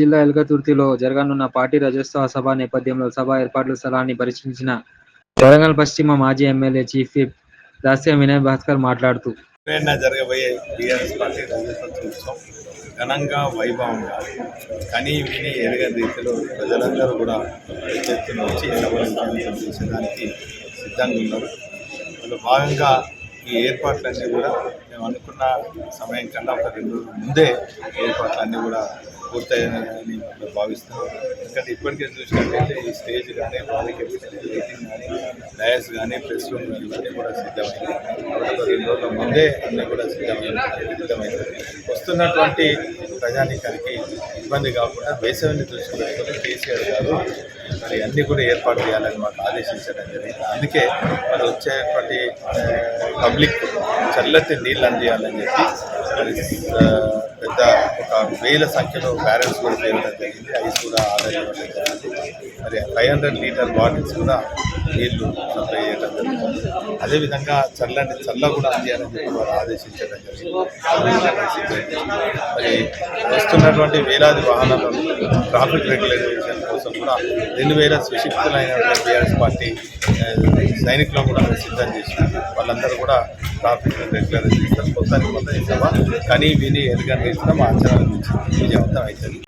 జిల్లా ఎల్కతుర్తిలో జరగనున్న పార్టీ రజోత్సవ సభ నేపథ్యంలో సభ ఏర్పాట్ల స్థలాన్ని పరిశీలించిన వరంగల్ పశ్చిమ మాజీ ఎమ్మెల్యే చీఫ్ విప్ దాస్య వినయ్ భాస్కర్ మాట్లాడుతూ. జరగబోయే బీఆర్ఎస్ పార్టీ ఘనంగా వైభవంగా కనీ విని ఎరగని రీతిలో ప్రజలందరూ కూడా ఎత్తున వచ్చి సభలు చేసేదానికి సిద్ధంగా ఉన్నారు. అందులో భాగంగా ఈ ఏర్పాట్లన్నీ కూడా మేము అనుకున్న సమయం కన్నా ఒక రెండు ముందే ఏర్పాట్లన్నీ కూడా పూర్తయ్యాయని భావిస్తున్నాం ఎందుకంటే ఇప్పటికే చూసినట్లయితే ఈ స్టేజ్ కానీ వాళ్ళకి లైటింగ్ కానీ డయస్ కానీ ప్రెస్ రూమ్ కానీ ఇవన్నీ కూడా సిద్ధమైంది. రెండు రోజుల ముందే అన్నీ కూడా సిద్ధమైంది. సిద్ధమైంది వస్తున్నటువంటి ప్రజానికానికి ఇబ్బంది కాకుండా వేసవిని దృష్టిలో పెట్టుకుని కేసీఆర్ గారు మరి అన్నీ కూడా ఏర్పాటు చేయాలని మాకు ఆదేశించడం జరిగింది. అందుకే మరి వచ్చేటువంటి పబ్లిక్ చల్లటి నీళ్ళు అందియాలని చెప్పి మరి పెద్ద వేల సంఖ్యలో బ్యారెల్స్ కూడా చేరడం జరిగింది. ఐస్ కూడా ఆర్డర్ ఇవ్వడం జరిగింది. మరి ఫైవ్ హండ్రెడ్ లీటర్ బాటిల్స్ కూడా నీళ్ళు సప్లై అదేవిధంగా చల్లని చల్ల కూడా అందియాలని చెప్పి వారు ఆదేశించడం జరిగింది. మరి వస్తున్నటువంటి వేలాది వాహనాలు ట్రాఫిక్ రెగ్యులేషన్ కోసం కూడా రెండు వేల సుశిక్తులైనటువంటి బీఆర్ఎస్ పార్టీ సైనికులను కూడా సిద్ధం చేసినాం వాళ్ళందరూ కూడా ట్రాఫిక్ రెగ్యులర్ చేస్తారు మొత్తానికి మొత్తం ఈ కానీ కనీ విని ఎదుగని రీతిలో మా అంచనాల నుంచి విజయవంతం అవుతుంది.